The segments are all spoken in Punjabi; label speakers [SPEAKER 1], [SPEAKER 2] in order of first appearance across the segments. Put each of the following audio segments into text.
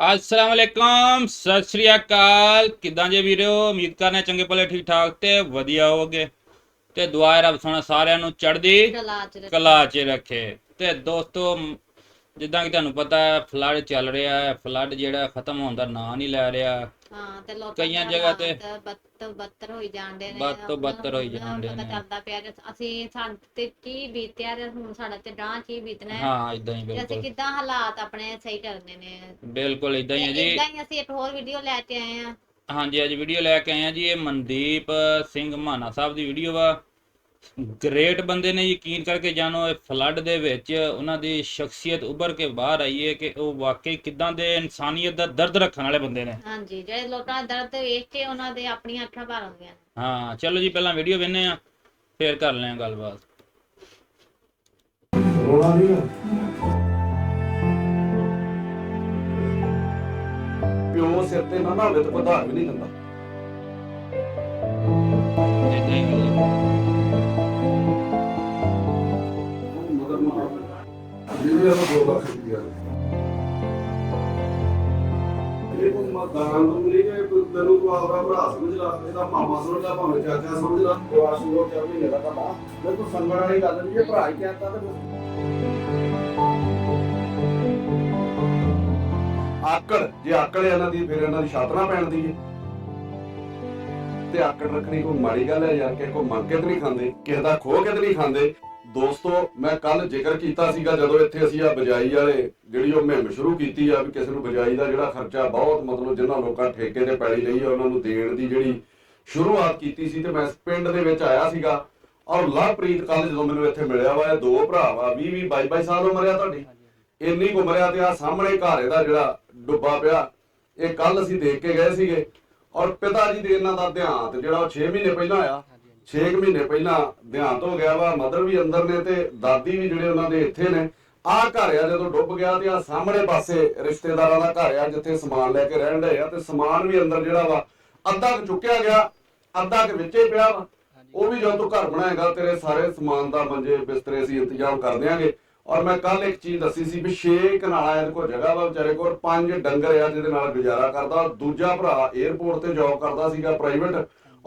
[SPEAKER 1] ਅਸਲਾਮ ਵਾਲੇਕਮ ਸਤਿ ਸ਼੍ਰੀ ਅਕਾਲ। ਕਿਦਾਂ ਜੇ ਵੀਰੋ? ਉਮੀਦ ਕਰਨੇ ਚੰਗੇ ਭਲੇ ਠੀਕ ਠਾਕ ਤੇ ਵਧੀਆ ਹੋਗੇ ਤੇ ਦੁਆ ਰੱਬ ਸੋਹਣਾ ਸਾਰਿਆਂ ਨੂੰ ਚੜ੍ਹਦੀ
[SPEAKER 2] ਕਲਾ ਚ ਰੱਖੇ।
[SPEAKER 1] ਤੇ ਦੋਸਤੋ ਜਿੱਦਾਂ ਕਿ ਤੁਹਾਨੂੰ ਪਤਾ ਹੈ ਫਲੱਡ ਚੱਲ ਰਿਹਾ ਹੈ ਫਲੱਡ ਜਿਹੜਾ ਖਤਮ ਹੋਣ ਦਾ ਨਾਂ ਨਹੀਂ ਲੈ ਰਿਹਾ।
[SPEAKER 2] ਹਾਂ ਤੇ ਲੋਕਾਂ
[SPEAKER 1] ਕਈਆਂ ਜਗ੍ਹਾ ਤੇ
[SPEAKER 2] ਹਾਲਾਤ ਬੱਤ ਬੱਤਰ ਹੋਈ ਜਾਂਦੇ ਨੇ।
[SPEAKER 1] ਬੱਤ ਤੋਂ ਬੱਤਰ ਹੋਈ
[SPEAKER 2] ਨੂੰ
[SPEAKER 1] ਜਾਂਦੇ
[SPEAKER 2] ਪਤਾ
[SPEAKER 1] ਨੇ।
[SPEAKER 2] ਚੱਲਦਾ ਪਿਆ ਕਿ ਅਸੀਂ ਸਾਡੇ ਤੇ ਕੀ ਬੀਤਿਆ ਤੇ ਹੁਣ ਸਾਡਾ ਤੇ ਡਾਂ ਕੀ ਬੀਤਣਾ ਹੈ।
[SPEAKER 1] ਹਾਂ ਇਦਾਂ ਹੀ
[SPEAKER 2] ਤੇ ਅਸੀਂ
[SPEAKER 1] ਬਿਲਕੁਲ।
[SPEAKER 2] ਕਿੱਦਾਂ ਹਾਲਾਤ ਆਪਣੇ ਸਹੀ ਕਰਨੇ ਨੇ।
[SPEAKER 1] ਬਿਲਕੁਲ ਇਦਾਂ ਹੀ ਹੈ ਜੀ।
[SPEAKER 2] ਇਦਾਂ ਹੀ ਅਸੀਂ ਇੱਕ ਹੋਰ ਵੀਡੀਓ ਲੈ ਕੇ ਆਏ ਆ
[SPEAKER 1] ਹਾਂਜੀ ਅੱਜ ਵੀਡੀਓ ਲੈ ਕੇ ਆਏ ਆ ਜੀ ਇਹ ਮਨਦੀਪ ਸਿੰਘ ਮਾਨਾ ਸਾਹਿਬ ਦੀ ਵੀਡੀਓ ਵਾ ਗ੍ਰੇਟ ਬੰਦੇ ਨੇ ਯਕੀਨ ਕਰਕੇ ਜਾਣੋ ਇਹ ਫਲੱਡ ਦੇ ਵਿੱਚ ਉਹਨਾਂ ਦੀ ਸ਼ਖਸੀਅਤ ਉੱਭਰ ਕੇ ਬਾਹਰ ਆਈ ਹੈ ਕਿ ਉਹ ਵਾਕਈ ਕਿਦਾਂ ਦੇ ਇਨਸਾਨੀਅਤ ਦਾ ਦਰਦ ਰੱਖਣ ਵਾਲੇ ਬੰਦੇ ਨੇ।
[SPEAKER 2] ਹਾਂਜੀ ਜਿਹੜੇ ਲੋਕਾਂ ਦਾ ਦਰਦ ਵੇਖ ਕੇ ਉਹਨਾਂ ਦੇ ਆਪਣੀਆਂ ਅੱਖਾਂ ਭਰ ਆਉਂਦੀਆਂ ਨੇ।
[SPEAKER 1] ਹਾਂ ਚਲੋ ਜੀ ਪਹਿਲਾਂ ਵੀਡੀਓ ਵੇਖਨੇ ਆ ਫੇਰ ਕਰ ਲੈਂ ਗੱਲਬਾਤ।
[SPEAKER 3] ਰੋਣਾ ਨਹੀਂ ਪਿਓ ਸਿਰ ਤੇ ਨਾ ਨਾ ਹੋਵੇ ਤਾਂ ਧਾਰ ਵੀ ਨਹੀਂ ਦਿੰਦਾ।
[SPEAKER 1] ਹੀ
[SPEAKER 3] ਇਹ ਕੋਈ ਮਦਾਨ ਨੂੰ ਨਹੀਂ ਕਿ ਕੋਈ ਤੈਨੂੰ ਕੋ ਆਪਣਾ ਭਰਾ ਸਮਝ ਲਾ ਇਹਦਾ ਮਾਮਾ ਸਮਝ ਲਾ ਭਾਵੇਂ ਚਾਚਾ ਸਮਝ ਲਾ। ਜਵਾਸ ਨੂੰ ਚਾਹ ਮਹੀਨੇ ਦਾ ਤੁਹਾਡਾ ਮੈਂ। ਕੋਈ ਸੰਗਣ ਵਾਲੀ ਗੱਲ ਨਹੀਂ ਜੇ ਭਰਾ ਹੀ ਕਹਿੰਦਾ ਤੇ ਆਕੜ ਜੇ ਆਕੜ ਇਹਨਾਂ ਦੀ ਫਿਰ ਇਹਨਾਂ ਦੀ ਛਾਤ ਨਾ ਪੈਣਦੀ ਹੈ ਤੇ ਆਕੜ ਰੱਖਣੀ ਕੋਈ ਮਾੜੀ ਗੱਲ ਹੈ ਯਾਰ ਕਿ ਕੋਈ ਮੰਗ ਕੇ ਤੇ ਨਹੀਂ ਖਾਂਦੇ ਕਿਸੇ ਦਾ ਖੋਹ ਕੇ ਤੇ ਨਹੀਂ ਖਾਂਦੇ। ਦੋਸਤੋ, ਮੈਂ ਕੱਲ ਜ਼ਿਕਰ ਕੀਤਾ ਸੀਗਾ ਜਦੋਂ ਇੱਥੇ ਅਸੀਂ ਆ ਬਜਾਈ ਵਾਲੇ ਜਿਹੜੀ ਉਹ ਮੁਹਿੰਮ ਸ਼ੁਰੂ ਕੀਤੀ ਆ ਵੀ ਕਿਸੇ ਨੂੰ ਬਜਾਈ ਦਾ ਜਿਹੜਾ ਖਰਚਾ ਬਹੁਤ ਮਤਲਬ ਜਿਨ੍ਹਾਂ ਲੋਕਾਂ ਠੇਕੇ ਤੇ ਪੈਲੀ ਲਈ ਆ, ਉਹਨਾਂ ਨੂੰ ਦੇਣ ਦੀ ਜਿਹੜੀ ਸ਼ੁਰੂਆਤ ਕੀਤੀ ਸੀ ਤੇ ਮੈਂ ਪਿੰਡ ਦੇ ਵਿੱਚ ਆਇਆ ਸੀਗਾ। ਔਰ ਲਵਪ੍ਰੀਤ ਕੱਲ ਜਦੋਂ ਮੈਨੂੰ ਇੱਥੇ ਮਿਲਿਆ ਵਾ, ਇਹ ਦੋ ਭਰਾ ਵਾ 20 20 22 22 ਸਾਲ ਉਮਰ ਆ ਤੁਹਾਡੀ। ਇੰਨੀ ਕੁ ਉਮਰ ਆ ਤੇ ਆ ਸਾਹਮਣੇ ਘਰ ਇਹਦਾ ਜਿਹੜਾ ਡੁੱਬਾ ਪਿਆ। ਇਹ ਕੱਲ ਅਸੀਂ ਦੇਖ ਕੇ ਗਏ ਸੀਗੇ। ਔਰ ਪਿਤਾ ਜੀ ਦੇ ਇਹਨਾਂ ਦਾ ਦੇਹਾਂਤ ਜਿਹੜਾ ਉਹ 6 ਮਹੀਨੇ ਪਹਿਲਾਂ ਆਇਆ 6 ਮਹੀਨੇ ਪਹਿਲਾਂ ਦੇਹਾਂਤ ਹੋ ਗਿਆ ਵਾ ਮਦਰ ਵੀ ਅੰਦਰ ਨੇ ਤੇ ਦਾਦੀ ਵੀ ਜਿਹੜੇ ਉਹਨਾਂ ਦੇ ਇੱਥੇ ਨੇ। ਆਹ ਘਰ ਆ ਜਦੋਂ ਡੁੱਬ ਗਿਆ ਤੇ ਆ ਸਾਹਮਣੇ ਪਾਸੇ ਰਿਸ਼ਤੇਦਾਰਾਂ ਦਾ ਘਰ ਆ ਜਿੱਥੇ ਸਮਾਨ ਲੈ ਕੇ ਰਹਿਣ ਡਏ ਆ ਤੇ ਸਮਾਨ ਵੀ ਅੰਦਰ ਜਿਹੜਾ ਵਾ ਅੱਧਾ ਕੁ ਚੁੱਕਿਆ ਗਿਆ ਅੱਧਾ ਕੁ ਵਿੱਚੇ ਪਿਆ ਵਾ। ਉਹ ਵੀ ਜਦੋਂ ਤੂੰ ਘਰ ਬਣਾਏਗਾ ਤੇਰੇ ਸਾਰੇ ਸਮਾਨ ਦਾ ਮੰਜੇ ਬਿਸਤਰੇ ਅਸੀਂ ਇੰਤਜ਼ਾਮ ਕਰ ਦਿਆਂਗੇ। ਔਰ ਮੈਂ ਕੱਲ ਇੱਕ ਚੀਜ਼ ਦੱਸੀ ਸੀ ਵੀ 6 ਕਨਾਲਾ ਇਹਦੇ ਕੋਲ ਜਗ੍ਹਾ ਵਾ ਵਿਚਾਰੇ ਕੋਲ ਪੰਜ ਡੰਗਰ ਆ ਜਿਹਦੇ ਨਾਲ ਗੁਜ਼ਾਰਾ ਕਰਦਾ। ਦੂਜਾ ਭਰਾ 에ਅਰਪੋਰਟ ਤੇ ਜੌਬ ਕਰਦਾ ਸੀਗਾ ਪ੍ਰਾਈਵੇਟ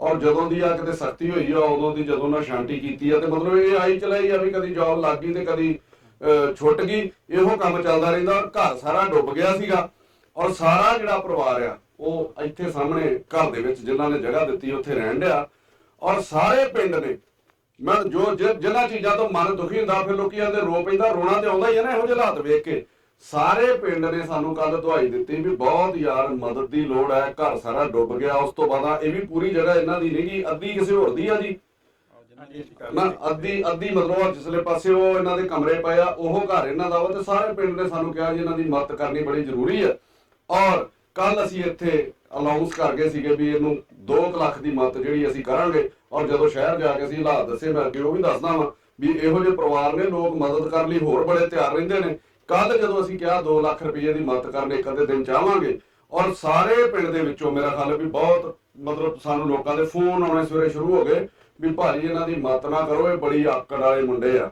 [SPEAKER 3] ਔਰ ਜਦੋਂ ਦੀ ਆ ਕਿਤੇ ਸਖਤੀ ਹੋਈ ਆ, ਉਦੋਂ ਦੀ ਜਦੋਂ ਨਾ ਸ਼ਾਂਤੀ ਕੀਤੀ ਆ, ਤੇ ਮਤਲਬ ਇਹ ਆਈ ਚਲਾਈ ਆ ਵੀ ਕਦੀ ਜੌਬ ਲੱਗ ਗਈ ਤੇ ਕਦੀ ਛੁੱਟ ਗਈ, ਇਹੋ ਕੰਮ ਚੱਲਦਾ ਰਹਿੰਦਾ, ਘਰ ਸਾਰਾ ਡੁੱਬ ਗਿਆ ਸੀਗਾ। ਔਰ ਸਾਰਾ ਜਿਹੜਾ ਪਰਿਵਾਰ ਆ, ਉਹ ਇੱਥੇ ਸਾਹਮਣੇ ਘਰ ਦੇ ਵਿੱਚ ਜਿਨ੍ਹਾਂ ਨੇ ਜਗ੍ਹਾ ਦਿੱਤੀ, ਉੱਥੇ ਰਹਿਣ ਡਿਆ। ਔਰ ਸਾਰੇ ਪਿੰਡ ਨੇ ਮੈਂ ਜੋ ਜਿ- ਜਿਨ੍ਹਾਂ ਚੀਜ਼ਾਂ ਤੋਂ ਮਨ ਦੁਖੀ ਹੁੰਦਾ, ਫਿਰ ਲੋਕੀ ਆਂਦੇ, ਰੋ ਪੈਂਦਾ, ਰੋਣਾ ਤੇ ਆਉਂਦਾ ਹੀ ਆ ਨਾ, ਇਹੋ ਜਿਹੇ ਹਾਲਾਤ ਵੇਖ ਕੇ। ਸਾਰੇ ਪਿੰਡ ਨੇ ਸਾਨੂੰ ਕੱਲ ਦਵਾਈ ਦਿੱਤੀ ਵੀ ਬਹੁਤ ਯਾਰ ਮਦਦ ਦੀ ਲੋੜ ਹੈ, ਘਰ ਸਾਰਾ ਡੁੱਬ ਗਿਆ, ਉਸ ਤੋਂ ਬਾਅਦ ਇਹ ਵੀ ਪੂਰੀ ਜਗ੍ਹਾ ਇਹਨਾਂ ਦੀ ਨਹੀਂਗੀ ਅੱਧੀ ਕਿਸੇ ਹੋਰ ਦੀ ਆ ਜੀ। ਨਾ, ਅੱਧੀ ਅੱਧੀ ਮਤਲਬ ਜਿਸਲੇ ਪਾਸੇ ਉਹ ਇਹਨਾਂ ਦੇ ਕਮਰੇ ਪਏ ਆ, ਉਹ ਘਰ ਇਹਨਾਂ ਦਾ ਵਾ ਤੇ ਸਾਰੇ ਪਿੰਡ ਨੇ ਸਾਨੂੰ ਕਿਹਾ ਜੀ ਇਹਨਾਂ ਦੀ ਮਦਦ ਕਰਨੀ ਬੜੀ ਜ਼ਰੂਰੀ ਹੈ ਔਰ ਕੱਲ ਅਸੀਂ ਇੱਥੇ ਅਨਾਉਂਸ ਕਰ ਗਏ ਸੀਗੇ ਵੀ ਇਹਨੂੰ 2 ਲੱਖ ਦੀ ਮਦਦ ਜਿਹੜੀ ਅਸੀਂ ਕਰਾਂਗੇ, ਔਰ ਜਦੋਂ ਸ਼ਹਿਰ ਜਾ ਕੇ ਅਸੀਂ ਹਾਲਾਤ ਦੱਸੇ, ਮੈਂ ਅੱਗੇ ਉਹ ਵੀ ਦੱਸਦਾ ਵਾਂ ਵੀ ਇਹੋ ਜਿਹੇ ਪਰਿਵਾਰ ਨੇ, ਲੋਕ ਮਦਦ ਕਰਨ ਲਈ ਹੋਰ ਬੜੇ ਤਿਆਰ ਰਹਿੰਦੇ ਨੇ। ਕੱਲ ਜਦੋਂ ਅਸੀਂ ਕਿਹਾ 2 ਲੱਖ ਰੁਪਏ ਦੀ ਮਦਦ ਕਰਨ ਇੱਕ ਅੱਧੇ ਦਿਨ ਚਾਹਾਂਗੇ, ਔਰ ਸਾਰੇ ਪਿੰਡ ਦੇ ਵਿੱਚੋਂ ਮੇਰਾ ਖਿਆਲ ਵੀ ਬਹੁਤ ਮਤਲਬ ਸਾਨੂੰ ਲੋਕਾਂ ਦੇ ਫੋਨ ਆਉਣੇ ਸਵੇਰੇ ਸ਼ੁਰੂ ਹੋ ਗਏ ਵੀ ਭਾਜੀ ਇਹਨਾਂ ਦੀ ਮਦਦ ਨਾ ਕਰੋ, ਇਹ ਬੜੀ ਆਕੜ ਵਾਲੇ ਮੁੰਡੇ ਆ।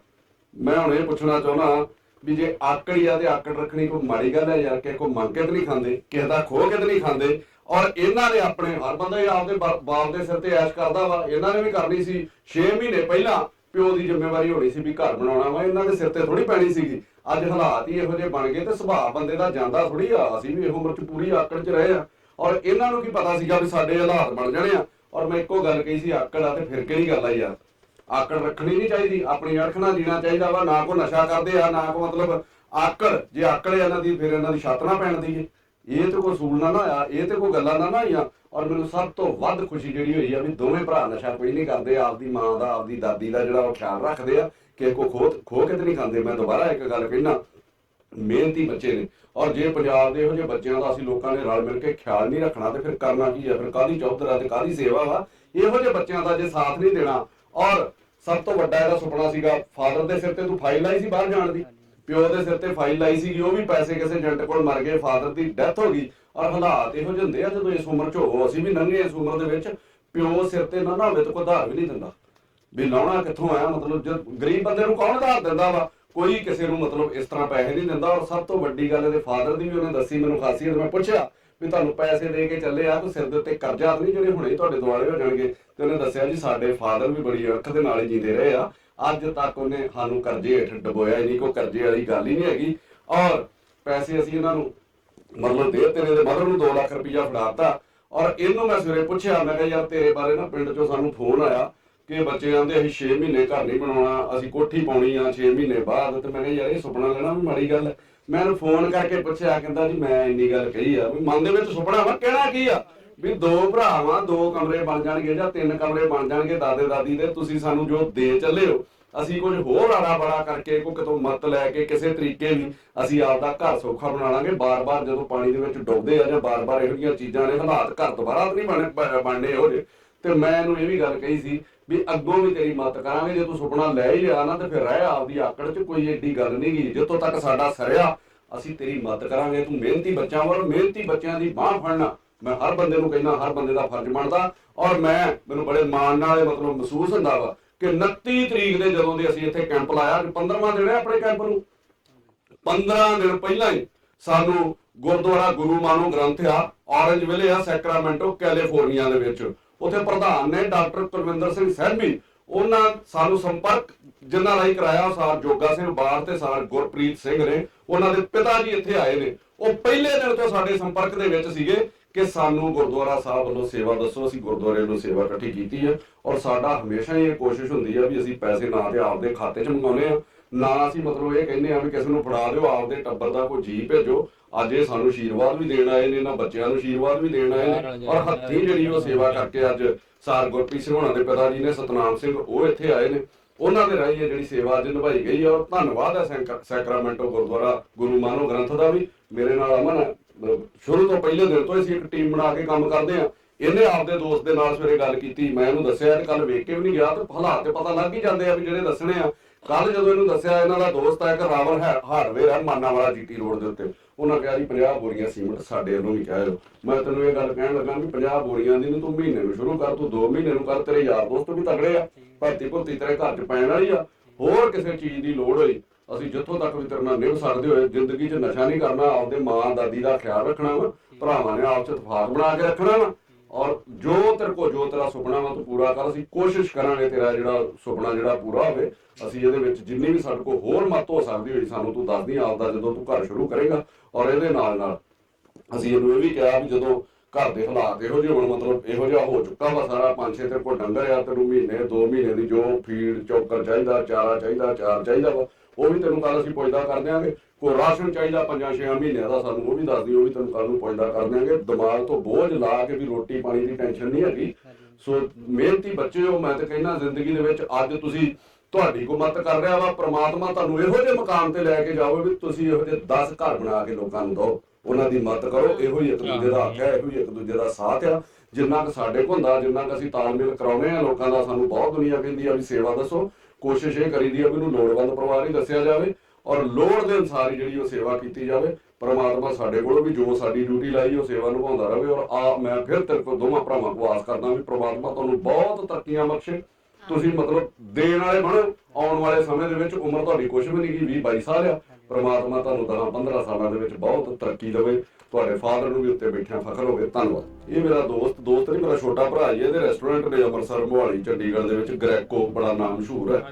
[SPEAKER 3] ਮੈਂ ਹੁਣ ਇਹ ਪੁੱਛਣਾ ਚਾਹੁੰਦਾ ਵੀ ਜੇ ਆਕੜੀ ਆ ਤੇ ਆਕੜ ਰੱਖਣੀ ਕੋਈ ਮਾੜੀ ਗੱਲ ਹੈ ਯਾਰ ਕਿ ਕੋਈ ਮੰਗ ਕੇ ਤੇ ਨਹੀਂ ਖਾਂਦੇ, ਕਿਸੇ ਦਾ ਖੋਹ ਕੇ ਤੇ ਨਹੀਂ ਖਾਂਦੇ, ਔਰ ਇਹਨਾਂ ਨੇ ਆਪਣੇ ਹਰ ਬੰਦਾ ਹੀ ਆਪਦੇ ਬਾਪ ਦੇ ਸਿਰ ਤੇ ਐਸ਼ ਕਰਦਾ ਵਾ, ਇਹਨਾਂ ਨੇ ਵੀ ਕਰਨੀ ਸੀ 6 ਮਹੀਨੇ ਪਹਿਲਾਂ ਪਿਓ ਦੀ ਜ਼ਿੰਮੇਵਾਰੀ ਹੋਣੀ ਸੀ ਵੀ ਘਰ ਬਣਾਉਣਾ ਵਾ, ਇਹਨਾਂ ਦੇ ਸਿਰ ਤੇ ਥੋੜੀ ਪੈਣੀ ਸੀਗੀ। ਅੱਜ ਹਾਲਾਤ ਹੀ ਇਹੋ ਜਿਹੇ ਬਣ ਗਏ ਤੇ ਸੁਭਾਅ ਬੰਦੇ ਦਾ ਜਾਂਦਾ ਥੋੜੀ ਆ, ਅਸੀਂ ਵੀ ਇਹੋ ਉਮਰ ਚ ਪੂਰੀ ਆਕੜ ਚ ਰਹੇ ਆ। ਔਰ ਇਹਨਾਂ ਨੂੰ ਕੀ ਪਤਾ ਸੀਗਾ ਵੀ ਸਾਡੇ ਹਾਲਾਤ ਬਣ ਜਾਣੇ ਆ। ਔਰ ਮੈਂ ਇੱਕੋ ਗੱਲ ਕਹੀ ਸੀ, ਆਕੜ ਆ ਤੇ ਫਿਰ ਕਿਹੜੀ ਗੱਲ ਆ ਯਾਰ? ਆਕੜ ਰੱਖਣੀ ਨਹੀਂ ਚਾਹੀਦੀ, ਆਪਣੀ ਅੜਖਣਾ ਜੀਣਾ ਚਾਹੀਦਾ ਵਾ, ਨਾ ਕੋ ਨਸ਼ਾ ਕਰਦੇ ਆ, ਨਾ ਕੋ ਮਤਲਬ ਆਕੜ, ਜੇ ਆਕੜ ਇਹਨਾਂ ਦੀ, ਫਿਰ ਇਹਨਾਂ ਦੀ ਛੱਤ ਪੈਣ ਦੀ ਇਹ ਤੇ ਕੋਈ ਸੂਲ ਨਾ ਨਾ ਇਹ ਤੇ ਕੋਈ ਗੱਲਾਂ ਨਾ ਨਾ ਆਈਆਂ ਔਰ ਮੈਨੂੰ ਸਭ ਤੋਂ ਵੱਧ ਖੁਸ਼ੀ ਜਿਹੜੀ ਹੋਈ ਆ ਵੀ ਦੋਵੇਂ ਭਰਾ ਨਸ਼ਾ ਕੋਈ ਨਹੀਂ ਕਰਦੇ, ਆਪਦੀ ਮਾਂ ਦਾ, ਆਪਦੀ ਦਾਦੀ ਦਾ ਜਿਹੜਾ ਉਹ ਖਿਆਲ ਰੱਖਦੇ ਆ। ਕਿ ਕੋ ਖੋ ਖੋ ਕੇ ਤੇ ਨਹੀਂ ਖਾਂਦੇ। ਮੈਂ ਦੁਬਾਰਾ ਇੱਕ ਗੱਲ ਕਹਿਣਾ, ਮਿਹਨਤੀ ਬੱਚੇ ਨੇ। ਔਰ ਜੇ ਪੰਜਾਬ ਦੇ ਇਹੋ ਜਿਹੇ ਬੱਚਿਆਂ ਦਾ ਅਸੀਂ ਲੋਕਾਂ ਨੇ ਰਲ ਮਿਲ ਕੇ ਖਿਆਲ ਨਹੀਂ ਰੱਖਣਾ, ਤੇ ਫਿਰ ਕਰਨਾ ਕੀ ਹੈ ਫਿਰ ਕਾਦੀ ਚੌਧਰਾ ਤੇ ਕਾਦੀ ਸੇਵਾ ਵਾ? ਇਹੋ ਜਿਹੇ ਬੱਚਿਆਂ ਦਾ ਜੇ ਸਾਥ ਨਹੀਂ ਦੇਣਾ। ਔਰ ਸਭ ਤੋਂ ਵੱਡਾ ਇਹਦਾ ਸੁਪਨਾ ਸੀਗਾ, ਫਾਦਰ ਦੇ ਸਿਰ ਤੇ ਤੂੰ ਫਾਈਲ ਲਾਈ ਸੀ ਬਾਹਰ ਜਾਣ ਦੀ। ਪਿਓ ਦੇ ਸਿਰ ਤੇ ਫਾਈਲ ਲਾਈ ਸੀ ਉਹ ਵੀ ਪੈਸੇ ਕਿਸੇ ਏਜੰਟ ਕੋਲ ਮਰ ਗਏ, ਫਾਦਰ ਦੀ ਡੈਥ ਹੋ ਗਈ। ਔਰ ਹਾਲਾਤ ਇਹੋ ਜਿਹੇ ਹੁੰਦੇ ਆ ਜਦੋਂ ਇਸ ਉਮਰ 'ਚ ਹੋ ਅਸੀਂ ਵੀ ਲੰਘੇ ਇਸ ਉਮਰ ਦੇ ਵਿੱਚ, ਪਿਓ ਸਿਰ ਤੇ ਨਾ ਨਾ ਹੋਵੇ ਤਾਂ ਕੋਈ ਉਧਾਰ ਵੀ ਨਹੀਂ ਦਿੰਦਾ। ਵੀ ਲਾਉਣਾ ਕਿੱਥੋਂ ਆਇਆ ਮਤਲਬ ਜੇ ਗਰੀਬ ਬੰਦੇ ਨੂੰ ਕੌਣ ਉਧਾਰ ਦਿੰਦਾ ਵਾ? ਕੋਈ ਕਿਸੇ ਨੂੰ ਮਤਲਬ ਇਸ ਤਰ੍ਹਾਂ ਪੈਸੇ ਨਹੀਂ ਦਿੰਦਾ। ਔਰ ਸਭ ਤੋਂ ਵੱਡੀ ਗੱਲ ਇਹਦੇ ਫਾਦਰ ਦੀ ਵੀ ਉਹਨੇ ਦੱਸੀ, ਮੈਨੂੰ ਖਾਸੀਅਤ ਮੈਂ ਪੁੱਛਿਆ ਵੀ ਤੁਹਾਨੂੰ ਪੈਸੇ ਦੇ ਕੇ ਚੱਲੇ ਆ ਕੋਈ ਸਿਰ ਦੇ ਉੱਤੇ ਕਰਜ਼ਾ ਤਾਂ ਨਹੀਂ ਜਿਹੜੇ ਹੁਣੇ ਤੁਹਾਡੇ ਦੁਆਲੇ ਹੋ ਜਾਣਗੇ। ਤੇ ਉਹਨੇ ਦੱਸਿਆ ਜੀ, ਸਾਡੇ ਫਾਦਰ ਵੀ ਬੜੀ ਅਰਥ ਦੇ ਨਾਲ ਹੀ ਜੀਂਦੇ ਰਹੇ ਆ। ਅੱਜ ਤੱਕ ਉਹਨੇ ਸਾਨੂੰ ਕਰਜ਼ੇ ਹੇਠ ਡਬੋਇਆ ਹੀ ਨਹੀਂ, ਕੋਈ ਕਰਜ਼ੇ ਵਾਲੀ ਗੱਲ ਹੀ ਨਹੀਂ ਹੈਗੀ। ਔਰ ਪੈਸੇ ਅਸੀਂ ਇਹਨਾਂ ਨੂੰ ਮਤਲਬ ਦੇ ਤੇਰੇ ਦੇ ਮਦਰ ਨੂੰ 2 ਲੱਖ ਰੁਪਇਆ ਫੜਾਤਾ ਔਰ ਇਹਨੂੰ ਮੈਂ ਸਵੇਰੇ ਪੁੱਛਿਆ, ਮੈਂ ਕਿਹਾ, ਯਾਰ, ਤੇਰੇ ਬਾਰੇ ਨਾ ਪਿੰਡ ਚੋਂ ਸਾਨੂੰ ਫੋਨ ਆਇਆ ਕਿ ਬੱਚੇ ਆਂਦੇ, ਅਸੀਂ 6 ਮਹੀਨੇ ਘਰ ਨਹੀਂ ਬਣਾਉਣਾ, ਅਸੀਂ ਕੋਠੀ ਪਾਉਣੀ ਆ 6 ਮਹੀਨੇ ਬਾਅਦ। ਤੇ ਮੈਂ ਕਿਹਾ, ਯਾਰ, ਇਹ ਸੁਪਨਾ ਲੈਣਾ ਵੀ ਮਾੜੀ ਗੱਲ ਹੈ। ਮੈਂ ਉਹਨੂੰ ਫੋਨ ਕਰਕੇ ਪੁੱਛਿਆ, ਕਹਿੰਦਾ ਜੀ, ਮੈਂ ਇੰਨੀ ਗੱਲ ਕਹੀ ਆ, ਵੀ ਮਨ ਦੇ ਵਿੱਚ ਸੁਪਨਾ ਵਾ, ਕਹਿਣਾ ਕੀ ਆ? ਵੀ ਦੋ ਭਰਾ ਵਾਂ ਦੋ ਕਮਰੇ ਬਣ ਜਾਣਗੇ ਜਾਂ ਤਿੰਨ ਕਮਰੇ ਬਣ ਜਾਣਗੇ ਦਾਦੇ ਦਾਦੀ ਦੇ, ਤੁਸੀਂ ਸਾਨੂੰ ਜੋ ਦੇ ਚੱਲੇ ਹੋ, ਅਸੀਂ ਕੁਝ ਹੋਰ ਆੜਾ ਬੜਾ ਕਰਕੇ ਕੋਈ ਕਿਤੋਂ ਮਤ ਲੈ ਕੇ ਕਿਸੇ ਤਰੀਕੇ ਵੀ ਅਸੀਂ ਆਪਦਾ ਘਰ ਸੌਖਾ ਬਣਾ ਲਾਂਗੇ। ਬਾਰ-ਬਾਰ ਜਦੋਂ ਪਾਣੀ ਦੇ ਵਿੱਚ ਡੁੱਬਦੇ ਆ ਜਾਂ ਬਾਰ-ਬਾਰ ਇਹੋ ਜਿਹੀਆਂ ਚੀਜ਼ਾਂ ਨੇ, ਹਾਲਾਤ ਘਰ ਦੁਬਾਰਾ ਨਹੀਂ ਬਣੇ ਬ- ਬਣਨੇ ਇਹੋ ਜਿਹੇ। ਤੇ ਮੈਂ ਇਹਨੂੰ ਇਹ ਵੀ ਗੱਲ ਕਹੀ ਸੀ ਵੀ ਅੱਗੋਂ ਵੀ ਤੇਰੀ ਮਤ ਕਰਾਂਗੇ, ਜੇ ਤੂੰ ਸੁਪਨਾ ਲੈ ਹੀ ਲਿਆ ਨਾ, ਤੇ ਫਿਰ ਰਹਿ ਆਪਦੀ ਆਕੜ 'ਚ, ਕੋਈ ਏਡੀ ਗੱਲ ਨਹੀਂ ਗੀ। ਜਿੱਥੋਂ ਤੱਕ ਸਾਡਾ ਸਰਿਆ, ਅਸੀਂ ਤੇਰੀ ਮਤ ਕਰਾਂਗੇ, ਤੂੰ ਮਿਹਨਤੀ ਬੱਚਿਆਂ ਵੱਲ, ਮਿਹਨਤੀ ਬੱਚਿਆਂ ਦੀ ਬਾਹ ਫੜਨਾ। ਮੈਂ ਹਰ ਬੰਦੇ ਨੂੰ ਕਹਿੰਦਾ, ਹਰ ਬੰਦੇ ਦਾ ਫਰਜ਼ ਬਣਦਾ ਔਰ ਮੈਂ ਮੈਨੂੰ ਬੜੇ ਮਾਣ ਨਾਲ ਮਤਲਬ ਮਹਿਸੂਸ ਹੁੰਦਾ ਵਾ ਕਿ 29 ਤਰੀਕ ਦੇ ਜਦੋਂ ਦੇ ਅਸੀਂ ਇੱਥੇ ਕੈਂਪ ਲਾਇਆ 15ਵਾਂ ਦਿਨ ਹੈ ਆਪਣੇ ਕੈਂਪ ਨੂੰ। 15 ਦਿਨ ਪਹਿਲਾਂ ਹੀ ਸਾਨੂੰ ਗੁਰਦੁਆਰਾ ਗੁਰੂ ਮਾਨੋ ਗ੍ਰੰਥ ਆ, ਔਰੰਜ ਵਿਲੇ ਆ, ਸੈਕਰਾਮੈਂਟੋ, ਕੈਲੀਫੋਰਨੀਆ ਦੇ ਵਿੱਚ। ਉੱਥੇ ਪ੍ਰਧਾਨ ਨੇ ਡਾਕਟਰ ਕੁਲਵਿੰਦਰ ਸਿੰਘ ਸਹਿਬੀ ਉਹਨਾਂ ਸਾਨੂੰ ਸੰਪਰਕ ਜਿਨ੍ਹਾਂ ਰਾਹੀਂ ਕਰਾਇਆ, ਸਾਰ ਜੋਗਾ ਸਿੰਘ ਬਾੜ ਤੇ ਸਾਰ ਗੁਰਪ੍ਰੀਤ ਸਿੰਘ ਨੇ, ਉਹਨਾਂ ਦੇ ਪਿਤਾ ਜੀ ਇੱਥੇ ਆਏ ਨੇ। ਉਹ ਪਹਿਲੇ ਦਿਨ ਤੋਂ ਸਾਡੇ ਸੰਪਰਕ ਦੇ ਵਿੱਚ ਸੀਗੇ ਕਿ ਸਾਨੂੰ ਗੁਰਦੁਆਰਾ ਸਾਹਿਬ ਵੱਲੋਂ ਸੇਵਾ ਦੱਸੋ, ਅਸੀਂ ਗੁਰਦੁਆਰੇ ਵੱਲੋਂ ਸੇਵਾ ਇਕੱਠੀ ਕੀਤੀ ਹੈ ਔਰ ਸਾਡਾ ਹਮੇਸ਼ਾ ਹੀ ਇਹ ਕੋਸ਼ਿਸ਼ ਹੁੰਦੀ ਹੈ ਵੀ ਅਸੀਂ ਪੈਸੇ ਨਾ ਤੇ ਆਪਦੇ ਖਾਤੇ 'ਚ ਮੰਗਾਉਨੇ ਆ ਨਾ ਅਸੀਂ ਮਤਲਬ ਇਹ ਕਹਿੰਦੇ ਆ ਵੀ ਕਿਸੇ ਨੂੰ ਫੜਾ ਦਿਓ ਆਪਦੇ ਟੱਬਰ ਦਾ ਕੋਈ ਜੀ ਭੇਜੋ। ਅੱਜ ਇਹ ਸਾਨੂੰ ਆਸ਼ੀਰਵਾਦ ਵੀ ਦੇਣ ਆਏ ਨੇ ਇਹਨਾਂ ਬੱਚਿਆਂ ਨੂੰ ਆਸ਼ੀਰਵਾਦ ਵੀ ਦੇਣ ਆਏ ਨੇ। ਔਰ ਹੱਥੀਂ ਜਿਹੜੀ ਉਹ ਸੇਵਾ ਕਰਕੇ ਅੱਜ ਸਾਰ ਗੁਰਪ੍ਰੀਤ ਸਿੰਘ ਹੋਣਾ ਦੇ ਪਿਤਾ ਜੀ ਨੇ ਸਤਨਾਮ ਸਿੰਘ ਉਹ ਇੱਥੇ ਆਏ ਨੇ। ਉਹਨਾਂ ਦੇ ਰਾਹੀਂ ਇਹ ਜਿਹੜੀ ਸੇਵਾ ਅੱਜ ਨਿਭਾਈ ਗਈ ਹੈ ਔਰ ਧੰਨਵਾਦ ਹੈ ਸੈਂਕ- ਸੈਕਰਾਮੈਂਟੋ ਗੁਰਦੁਆਰਾ ਗੁਰੂ ਮਾਨੋ ਗ੍ਰੰਥ ਦਾ ਵੀ। ਮੇਰੇ ਨਾਲ ਅਮਨ ਹੈ। ਸ਼ੁਰੂ ਤੋਂ ਪਹਿਲੇ ਦਿਨ ਤੋਂ ਅਸੀਂ ਇੱਕ ਟੀਮ ਬਣਾ ਕੇ ਕੰਮ ਕਰਦੇ ਆ। ਇਹਨੇ ਆਪਦੇ ਦੋਸਤ ਦੇ ਨਾਲ ਸਵੇਰੇ ਗੱਲ ਕੀਤੀ। ਮੈਂ ਇਹਨੂੰ ਦੱਸਿਆ ਤੇ ਕੱਲ ਵੇਖ ਕੇ ਵੀ ਨਹੀਂ ਗਿਆ ਤੇ ਹਾਲਾਤ ਤੇ ਪਤਾ ਲੱਗ ਹੀ ਜਾਂਦੇ ਆ ਵੀ ਜਿਹੜੇ ਦੱਸਣੇ ਆ ਕੱਲ ਜਦੋਂ ਇਹਨੂੰ ਦੱਸਿਆ, ਇਹਨਾਂ ਦਾ ਦੋਸਤ ਆ ਇੱਕ ਰਾਵਲ ਹਾਰਡਵੇਅਰ ਹੈ ਮਾਨਾ ਵਾਲਾ ਜੀਟੀ ਰੋਡ ਦੇ ਉੱਤੇ। ਉਹਨਾਂ ਕਿਹਾ ਜੀ 50 ਬੋਰੀਆਂ ਸੀਮੈਂਟ ਸਾਡੇ ਵੱਲੋਂ ਵੀ ਕਹਿਓ ਮੈਂ ਤੈਨੂੰ ਇਹ ਗੱਲ ਕਹਿਣ ਲੱਗਾ ਵੀ 50 ਬੋਰੀਆਂ ਦੀ ਨੂੰ, ਤੂੰ ਮਹੀਨੇ ਨੂੰ ਸ਼ੁਰੂ ਕਰ, ਤੂੰ 2 ਮਹੀਨੇ ਨੂੰ ਕਰ, ਤੇਰੇ ਯਾਰ ਦੋਸਤ ਵੀ ਤਗੜੇ ਆ। ਭਰਤੀ ਭੁਰਤੀ ਤੇਰੇ ਘਰ 'ਚ ਪੈਣ ਵਾਲੀ ਆ। ਹੋਰ ਕਿਸੇ ਚੀਜ਼ ਦੀ ਲੋੜ ਹੋਈ, ਅਸੀਂ ਜਿੱਥੋਂ ਤੱਕ ਵੀ ਤੇਰੇ ਨਾਲ ਨਿਭ ਸਕਦੇ ਹੋਏ, ਜ਼ਿੰਦਗੀ 'ਚ ਨਸ਼ਾ ਨਹੀਂ ਕਰਨਾ, ਆਪਦੇ ਮਾਂ ਦਾਦੀ ਦਾ ਖਿਆਲ ਰੱਖਣਾ ਵਾ, ਭਰਾਵਾਂ ਨੇ ਆਪਸ 'ਚ ਇਤਫਾਕ ਬਣਾ ਕੇ ਰੱਖਣਾ ਵਾ। ਔਰ ਜੋ ਤੇਰੇ ਕੋ ਜੋ ਤੇਰਾ ਸੁਪਨਾ ਵਾ ਤੂੰ ਪੂਰਾ ਕਰ, ਅਸੀਂ ਕੋਸ਼ਿਸ਼ ਕਰਾਂਗੇ ਤੇਰਾ ਜਿਹੜਾ ਸੁਪਨਾ ਜਿਹੜਾ ਪੂਰਾ ਹੋਵੇ, ਅਸੀਂ ਇਹਦੇ ਵਿੱਚ ਜਿੰਨੀ ਵੀ ਸਾਡੇ ਕੋਲ ਹੋਰ ਮਤ ਹੋ ਸਕਦੀ ਹੋਈ, ਸਾਨੂੰ ਤੂੰ ਦੱਸਦੀ ਆਪਦਾ ਜਦੋਂ ਤੂੰ ਘਰ ਸ਼ੁਰੂ ਕਰੇਗਾ, ਔਰ ਇਹਦੇ ਨਾਲ ਨਾਲ ਅਸੀਂ ਇਹਨੂੰ ਇਹ ਵੀ ਕਿਹਾ ਵੀ ਜਦੋਂ ਘਰ ਦੇ ਹਾਲਾਤ ਇਹੋ ਜਿਹੇ ਹੁਣ, ਮਤਲਬ ਇਹੋ ਜਿਹਾ ਹੋ ਚੁੱਕਾ ਵਾ ਸਾਰਾ, ਪੰਜ ਛੇ ਤੇਰੇ ਕੋਲ ਡੰਗਰ ਆ, ਤੈਨੂੰ ਮਹੀਨੇ, ਦੋ ਮਹੀਨੇ ਦੀ ਜੋ ਫੀਡ, ਚੌਕਰ ਚਾਹੀਦਾ, ਚਾਰਾ ਚਾਹੀਦਾ ਚਾਰ ਚਾਹੀਦਾ ਵਾ ਉਹ ਵੀ ਤੈਨੂੰ ਕੱਲ ਅਸੀਂ ਪੁੱਛਦਾ ਕਰ ਦਿਆਂਗੇ। ਕੋਈ ਰਾਸ਼ਨ ਚਾਹੀਦਾ ਪੰਜਾਂ ਛੇ ਮਹੀਨਿਆਂ ਦਾ, ਸਾਨੂੰ ਉਹ ਵੀ ਦੱਸ ਦਿਓ ਉਹ ਵੀ ਤੈਨੂੰ ਕੱਲ ਨੂੰ ਪੁੱਛਦਾ ਕਰ ਦਿਆਂਗੇ। ਦਿਮਾਗ ਤੋਂ ਬੋਝ ਲਾ ਕੇ ਵੀ ਰੋਟੀ ਪਾਣੀ ਦੀ ਟੈਨਸ਼ਨ ਨਹੀਂ ਹੈਗੀ। ਸੋ ਮਿਹਨਤੀ ਬੱਚੇ ਹੋ, ਮੈਂ ਤਾਂ ਕਹਿੰਦਾ ਜ਼ਿੰਦਗੀ ਦੇ ਵਿੱਚ ਅੱਜ ਤੁਸੀਂ ਤੁਹਾਡੀ ਕੋ ਮਤ ਕਰ ਰਿਹਾ ਵਾ, ਪ੍ਰਮਾਤਮਾ ਤੁਹਾਨੂੰ ਇਹੋ ਜਿਹੇ ਮਕਾਮ ਤੇ ਲੈ ਕੇ ਜਾਵੇ ਵੀ ਤੁਸੀਂ ਇਹੋ ਜਿਹੇ 10 ਘਰ ਬਣਾ ਕੇ ਲੋਕਾਂ ਨੂੰ ਦਿਓ। ਉਹਨਾਂ ਦੀ ਮਦਦ ਕਰੋ, ਇਹੋ ਹੀ ਇੱਕ ਦੂਜੇ ਦਾ ਹੱਕ ਹੈ, ਇਹੋ ਹੀ ਇੱਕ ਦੂਜੇ ਦਾ ਸਾਥ ਆ। ਜਿੰਨਾ ਕੁ ਸਾਡੇ ਕੋਲ ਹੁੰਦਾ, ਜਿੰਨਾ ਕੁ ਅਸੀਂ ਤਾਲਮੇਲ ਕਰਾਉਨੇ ਆ, ਲੋਕਾਂ ਦਾ ਸਾਨੂੰ ਬਹੁਤ ਦੁਨੀਆ ਕਹਿੰਦੀ ਆ ਵੀ ਸੇਵਾ ਦੱਸੋ। ਕੋਸ਼ਿਸ਼ ਇਹ ਕਰੀਦੀ ਆ ਵੀ ਉਹਨੂੰ ਲੋੜਵੰਦ ਪਰਿਵਾਰ ਹੀ ਦੱਸਿਆ ਜਾਵੇ ਔਰ ਲੋੜ ਦੇ ਅਨੁਸਾਰ ਹੀ ਜਿਹੜੀ ਉਹ ਸੇਵਾ ਕੀਤੀ ਜਾਵੇ। ਪਰਮਾਤਮਾ ਸਾਡੇ ਕੋਲੋਂ ਵੀ ਜੋ ਸਾਡੀ ਡਿਊਟੀ ਲਾਈ, ਉਹ ਸੇਵਾ ਨਿਭਾਉਂਦਾ ਰਹੇ ਔਰ ਆ ਮੈਂ ਫਿਰ ਤੇਰੇ ਕੋਲ ਦੋਵਾਂ ਭਰਾਵਾਂ ਕੋਲ ਆਸ ਕਰਦਾ ਵੀ ਪ੍ਰਮਾਤਮਾ ਤੁਹਾਨੂੰ ਬਹੁਤ ਤਰੱਕੀਆਂ ਬਖਸ਼ੇ। ਤੁਸੀਂ ਮਤਲਬ ਦੇਣ ਵਾਲੇ ਬਣੋ। ਆਉਣ ਵਾਲੇ ਸਮੇਂ ਦੇ ਵਿੱਚ ਉਮਰ ਤੁਹਾਡੀ ਕੁਝ ਵੀ ਨਹੀਂ ਗਈ 20 22 ਸਾਲ ਆ। ਪ੍ਰਮਾਤਮਾ ਤੁਹਾਨੂੰ 10 15 ਸਾਲਾਂ ਦੇ ਵਿੱਚ ਬਹੁਤ ਤਰੱਕੀ ਦੇਵੇ ਤੁਹਾਡੇ ਫਾਦਰ ਨੂੰ ਵੀ ਉੱਤੇ ਬੈਠਿਆਂ ਫਖਰ ਹੋਵੇ ਧੰਨਵਾਦ। ਇਹ ਮੇਰਾ ਦੋਸਤ ਦੋਸਤ ਨਹੀਂ ਮੇਰਾ ਛੋਟਾ ਭਰਾ ਜੀ ਇਹਦੇ ਰੈਸਟੋਰੈਂਟ ਨੇ ਅੰਮ੍ਰਿਤਸਰ ਮੋਹਾਲੀ ਚੰਡੀਗੜ੍ਹ ਦੇ ਵਿੱਚ ਗ੍ਰੈਕੋ ਬੜਾ ਨਾਮ ਮਸ਼ਹੂਰ ਹੈ।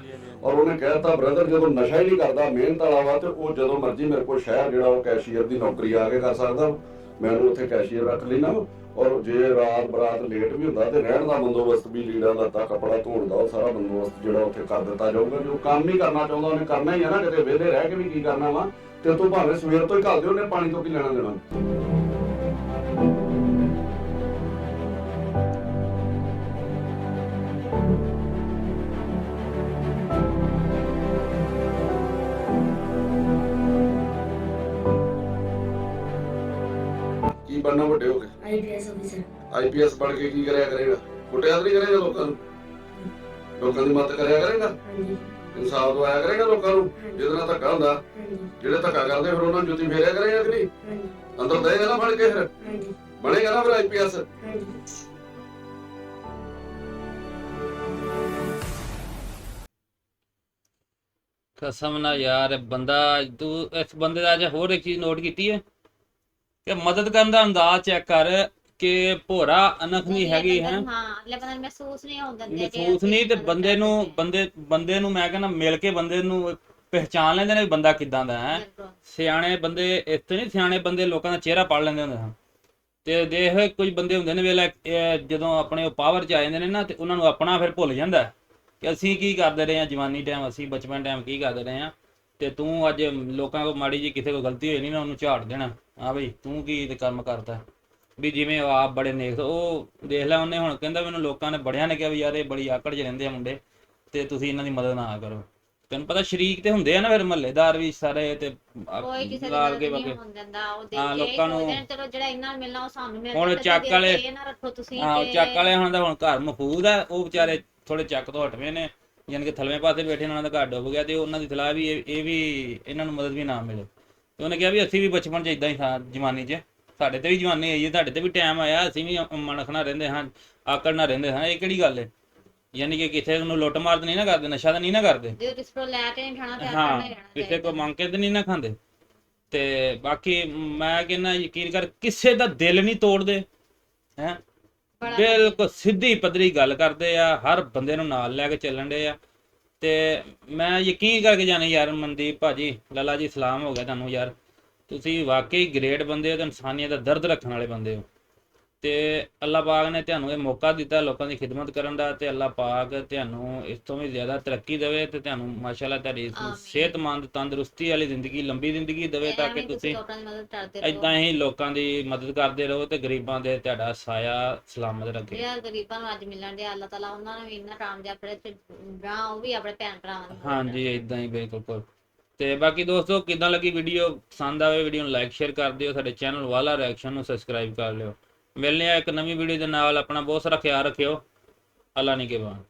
[SPEAKER 3] ਔਰ ਉਹਨੇ ਕਹਿਤਾ ਬ੍ਰਦਰ ਜਦੋਂ ਨਸ਼ਾ ਹੀ ਨਹੀਂ ਕਰਦਾ ਮਿਹਨਤ ਵਾਲਾ ਵਾ ਤੇ ਉਹ ਜਦੋਂ ਮਰਜ਼ੀ ਮੇਰੇ ਕੋਲ ਸ਼ਹਿਰ ਜਿਹੜਾ ਉਹ ਕੈਸ਼ੀਅਰ ਦੀ ਨੌਕਰੀ ਆ ਕੇ ਕਰ ਸਕਦਾ। ਮੈਂ ਉਹਨੂੰ ਉੱਥੇ ਕੈਸ਼ੀਅਰ ਰੱਖ ਲੈਣਾ ਔਰ ਜੇ ਰਾਤ ਬਰਾਤ ਲੇਟ ਵੀ ਹੁੰਦਾ ਤੇ ਰਹਿਣ ਦਾ ਬੰਦੋਬਸਤ ਵੀ ਲੀੜਾ ਲੱਤਾ ਕੱਪੜਾ ਧੋਣ ਦਾ ਉਹ ਸਾਰਾ ਬੰਦੋਬਸਤ ਜਿਹੜਾ ਉੱਥੇ ਕਰ ਦਿੱਤਾ ਜਾਊਗਾ। ਜੋ ਕੰਮ ਹੀ ਕਰਨਾ ਚਾਹੁੰਦਾ ਉਹਨੇ ਕਰਨਾ ਹੀ ਹੈ ਨਾ, ਕਿਤੇ ਵਿਹਲੇ ਰਹਿ ਕੇ ਵੀ ਕੀ ਕਰਨਾ ਵਾ, ਤੇ ਤੂੰ ਭਾਵੇਂ ਸਵੇਰ ਤੋਂ ਹੀ ਘੱਲ ਦੇ ਉਹਨੇ ਪਾਣੀ ਤੋਂ ਕੀ ਲੈਣਾ ਦੇਣਾ। ਬਣਨਾ ਵੱਡੇ ਹੋ ਕੇ।
[SPEAKER 4] ਆਈਪੀਐਸ ਅਫੀਸਰ
[SPEAKER 3] ਆਈਪੀਐਸ ਬਣ ਕੇ ਕੀ ਕਰਿਆ ਕਰੇਗਾ? ਕੁੱਟਿਆ ਤਾਂ ਨਹੀਂ ਕਰੇਗਾ ਲੋਕਾਂ ਨੂੰ? ਲੋਕਾਂ ਦੀ ਮਦਦ ਕਰਿਆ ਕਰੇਗਾ?
[SPEAKER 4] ਹਾਂਜੀ।
[SPEAKER 3] ਇਨਸਾਫ ਦਵਾਇਆ ਕਰੇਗਾ ਲੋਕਾਂ ਨੂੰ? ਜਿਹਦੇ ਨਾਲ ਧੱਕਾ ਹੁੰਦਾ। ਜਿਹੜੇ ਧੱਕਾ ਕਰਦੇ ਫਿਰ ਉਹਨਾਂ ਨੂੰ ਜੁੱਤੀ ਫੇਰਿਆ ਕਰੇਗਾ ਕਿ ਨਹੀਂ?
[SPEAKER 4] ਹਾਂਜੀ।
[SPEAKER 3] ਅੰਦਰ ਦੇਗਾ ਨਾ ਫੜ ਕੇ ਫਿਰ।
[SPEAKER 4] ਹਾਂਜੀ।
[SPEAKER 3] ਬਣੇਗਾ ਨਾ ਫਿਰ ਆਈਪੀਐਸ
[SPEAKER 4] ਹਾਂਜੀ।
[SPEAKER 1] ਕਸਮ ਨਾਲ ਯਾਰ ਇਹ ਬੰਦਾ ਤੂੰ ਇਸ ਬੰਦੇ ਦਾ ਅੱਜ ਹੋਰ ਇੱਕ ਚੀਜ਼ ਨੋਟ ਕੀਤੀ ਹੈ? ਕਿ ਮਦਦ ਕਰਨ ਦਾ ਅੰਦਾਜ਼ ਚੈੱਕ ਕਰ ਕਿ ਭੋਰਾ ਅਨਖ ਨਹੀਂ ਹੈਗੀ ਹੈ
[SPEAKER 2] ਹਾਂ ਲੈ ਬੰਦਾ ਮਹਿਸੂਸ ਨਹੀਂ ਹੋਣ ਦਿੰਦੇ ਕਿ
[SPEAKER 1] ਮਹਿਸੂਸ
[SPEAKER 2] ਅਸੀਂ
[SPEAKER 1] ਨਹੀਂ ਤੇ ਬੰਦੇ ਨੂੰ। ਬੰਦੇ ਬੰਦੇ ਨੂੰ ਮੈਂ ਕਹਿੰਦਾ ਮਿਲ ਕੇ ਬੰਦੇ ਨੂੰ ਪਹਿਚਾਨ ਲੈਂਦੇ ਨੇ ਵੀ ਬੰਦਾ ਕਿਦਾਂ ਦਾ ਹੈ। ਸਿਆਣੇ ਬੰਦੇ ਇੱਥੇ ਨਹੀਂ ਸਿਆਣੇ ਬੰਦੇ ਲੋਕਾਂ ਦਾ ਚਿਹਰਾ ਪੜ ਲੈਂਦੇ ਹੁੰਦੇ ਹਨ ਤੇ ਦੇਖ ਕੁਝ ਬੰਦੇ ਹੁੰਦੇ ਨੇ ਵੇਲੇ ਜਦੋਂ ਆਪਣੇ ਪਾਵਰ ਚ ਆ ਜਾਂਦੇ ਨੇ ਨਾ ਤੇ ਉਹਨਾਂ ਨੂੰ ਆਪਣਾ ਫਿਰ ਭੁੱਲ ਜਾਂਦਾ ਕਿ ਅਸੀਂ ਕੀ ਕਰਦੇ ਰਹੇ ਹਾਂ ਜਵਾਨੀ ਟਾਈਮ ਅਸੀਂ ਬਚਪਨ ਟਾਈਮ ਕੀ ਕਰਦੇ ਰਹੇ ਹਾਂ ਤੇ ਤੂੰ ਅੱਜ ਲੋਕਾਂ ਕੋ ਮਾੜੀ ਜੀ ਕਿਸੇ ਕੋ ਗਲਤੀ ਹੋਈ ਨਹੀਂ ਨਾ ਉਹਨੂੰ ਝਾੜ ਦੇਣਾ। ਆ ਬਈ ਤੂੰ ਕੀ ਤੇ ਕੰਮ ਕਰਦਾ? ਵੀ ਜਿਵੇਂ ਉਹ ਆਪ ਬੜੇ ਨੇਕ ਉਹ ਦੇਖ ਲੈ ਉਹਨੇ ਹੁਣ ਕਹਿੰਦਾ ਮੈਨੂੰ ਲੋਕਾਂ ਨੇ ਬੜਿਆਂ ਨੇ ਕਿਹਾ ਵੀ ਯਾਰ ਇਹ ਬੜੀ ਆਕੜ ਚ ਰਹਿੰਦੇ ਆ ਮੁੰਡੇ ਤੇ ਤੁਸੀਂ ਇਹਨਾਂ ਦੀ ਮਦਦ ਨਾ ਕਰੋ। ਤੈਨੂੰ ਪਤਾ ਸ਼ਰੀਕ ਤੇ ਹੁੰਦੇ ਆ ਨਾ ਫਿਰ ਮਹੱਲੇਦਾਰ ਵੀ ਸਾਰੇ ਤੇ
[SPEAKER 2] ਕੋਈ ਕਿਸੇ ਦੀ
[SPEAKER 1] ਹਾਂ,
[SPEAKER 2] ਕੇ
[SPEAKER 1] ਲੋਕਾਂ ਨੂੰ-
[SPEAKER 2] ਚਲੋ ਜਿਹੜਾ ਇਹਨਾਂ ਨੂੰ ਮਿਲਣਾ ਉਹ ਸਾਨੂੰ ਮਿਲ
[SPEAKER 1] ਹੁਣ ਚੱਕ ਵਾਲੇ-
[SPEAKER 2] ਇਹ ਨਾ ਰੱਖੋ ਤੁਸੀਂ
[SPEAKER 1] ਹਾਂ ਚੱਕ ਵਾਲੇ ਹੁਣ ਦਾ ਹੁਣ ਘਰ ਮਫੂਦ ਆ ਉਹ ਵਿਚਾਰੇ ਥੋੜੇ ਚੱਕ ਤੋਂ ਹਟਵੇਂ ਨੇ। ਯਾਨੀ ਕਿ ਥਲਵੇਂ ਪਾਸੇ ਬੈਠੇ ਉਹਨਾਂ ਦਾ ਘਰ ਡੁੱਬ ਗਿਆ ਤੇ ਉਹਨਾਂ ਦੀ ਸਲਾਹ ਵੀ ਇਹ ਇਹ ਵੀ ਇਹਨਾਂ ਨੂੰ ਮਦਦ ਵੀ ਨਾ ਮਿਲੇ। ਤੇ ਉਹਨੇ ਕਿਹਾ ਵੀ ਅਸੀਂ ਵੀ ਬਚਪਨ 'ਚ ਇਦਾਂ ਹੀ ਸਾਂ ਜਵਾਨੀ 'ਚ। ਸਾਡੇ ਤੇ ਵੀ ਜਵਾਨੀ ਆਈ ਹੈ ਤੁਹਾਡੇ ਤੇ ਵੀ ਟਾਈਮ ਆਇਆ ਅਸੀਂ ਵੀ ਮਨਖਣਾ ਰਹਿੰਦੇ ਹਾਂ ਆਕੜ ਨਾ ਰਹਿੰਦੇ ਹਾਂ ਇਹ ਕਿਹੜੀ ਗੱਲ ਹੈ? ਯਾਨੀ ਕਿ ਕਿਸੇ ਨੂੰ ਲੁੱਟ ਮਾਰ ਤਾਂ ਨਹੀਂ ਨਾ ਕਰਦੇ ਨਸ਼ਾ ਤਾਂ ਨਹੀਂ ਨਾ ਕਰਦੇ।
[SPEAKER 2] ਜੇ ਕਿਸ ਤੋਂ ਲੈ ਕੇ ਨਹੀਂ ਖਾਣਾ ਤੇ
[SPEAKER 1] ਹਾਂ
[SPEAKER 2] ਆਪਣਾ ਹੀ ਰਹਿਣਾ
[SPEAKER 1] ਕਿਸੇ
[SPEAKER 2] ਚਾਹੀਦਾ।
[SPEAKER 1] ਕੋ ਮੰਗ ਕੇ ਤੇ ਨਹੀਂ ਨਾ ਖਾਂਦੇ। ਤੇ ਬਾਕੀ ਮੈਂ ਕਹਿੰਦਾ ਯਕੀਨ ਕਰ ਕਿਸੇ ਦਾ ਦਿਲ ਨਹੀਂ ਤੋੜਦੇ ਹੈ? ਬਿਲਕੁਲ, ਸਿੱਧੀ ਪੱਧਰੀ ਗੱਲ ਕਰਦੇ ਆ, ਹਰ ਬੰਦੇ ਨੂੰ ਨਾਲ ਲੈ ਕੇ ਚੱਲਣ ਦੇ ਆ। ਤੇ ਮੈਂ ਯਕੀਨ ਕਰਕੇ ਜਾਣੇ ਯਾਰ ਮਨਦੀਪ ਭਾਜੀ, ਲਾਲਾ ਜੀ, ਸਲਾਮ ਹੋ ਗਿਆ ਤੁਹਾਨੂੰ ਯਾਰ। ਤੁਸੀਂ ਵਾਕਈ ਗ੍ਰੇਟ ਬੰਦੇ ਹੋ ਤੇ ਇਨਸਾਨੀਅਤ ਦਾ ਦਰਦ ਰੱਖਣ ਵਾਲੇ ਬੰਦੇ ਹੋ। ਤੇ ਅੱਲਾਹ ਪਾਕ ਨੇ ਤੁਹਾਨੂੰ ਇਹ ਮੌਕਾ ਦਿੱਤਾ ਲੋਕਾਂ ਦੀ ਖਿਦਮਤ ਕਰਨ ਦਾ ਤੇ ਅੱਲਾਹ ਪਾਕ ਤੁਹਾਨੂੰ ਇਸ ਤੋਂ ਵੀ ਜ਼ਿਆਦਾ ਤਰੱਕੀ ਦੇਵੇ ਤੇ ਤੁਹਾਨੂੰ ਮਾਸ਼ਾਅੱਲਾ ਤੁਹਾਡੀ। ਸਿਹਤਮੰਦ ਤੰਦਰੁਸਤੀ ਵਾਲੀ ਜ਼ਿੰਦਗੀ ਲੰਬੀ ਜ਼ਿੰਦਗੀ ਦੇਵੇ ਤਾਂ ਕਿ ਤੁਸੀਂ ਇਦਾਂ ਹੀ ਲੋਕਾਂ ਦੀ ਮਦਦ ਕਰਦੇ ਰਹੋ ਤੇ ਗਰੀਬਾਂ ਦੇ ਤੁਹਾਡਾ ਸਾਇਆ ਸਲਾਮਤ ਰੱਖੇ।
[SPEAKER 2] ਯਾਰ ਗਰੀਬਾਂ ਨੂੰ ਅੱਜ ਮਿਲਣ ਦੇ ਅੱਲਾਹ ਤਾਲਾ ਉਹਨਾਂ ਨੂੰ ਵੀ ਇੰਨਾ ਕਾਮਯਾਬ ਕਰੇ ਤੇ ਗਾਂ ਉਹ ਵੀ ਆਪਣੇ ਭੈਣ ਭਰਾਵਾਂ ਨੂੰ
[SPEAKER 1] ਹਾਂਜੀ ਇਦਾਂ ਹੀ ਬਿਲਕੁਲ ਤੇ ਬਾਕੀ ਦੋਸਤੋ ਕਿਦਾਂ ਲੱਗੀ ਵੀਡੀਓ ਪਸੰਦ ਆਵੇ ਵੀਡੀਓ ਨੂੰ ਲਾਈਕ ਸ਼ੇਅਰ ਕਰ ਦਿਓ। ਸਾਡੇ ਚੈਨਲ ਵਾਲਾ ਰਿਐਕਸ਼ਨ ਨੂੰ ਸਬਸਕ੍ਰਾਈਬ ਕਰ ਲਿਓ। ਮਿਲਨੇ ਆ ਇੱਕ ਨਵੀਂ ਵੀਡੀਓ ਦੇ ਨਾਲ। ਆਪਣਾ ਬਹੁਤ ਸਾਰਾ ਖਿਆਲ ਰੱਖਿਓ। ਅੱਲਾ ਨਿਗਹਿਬਾਨ।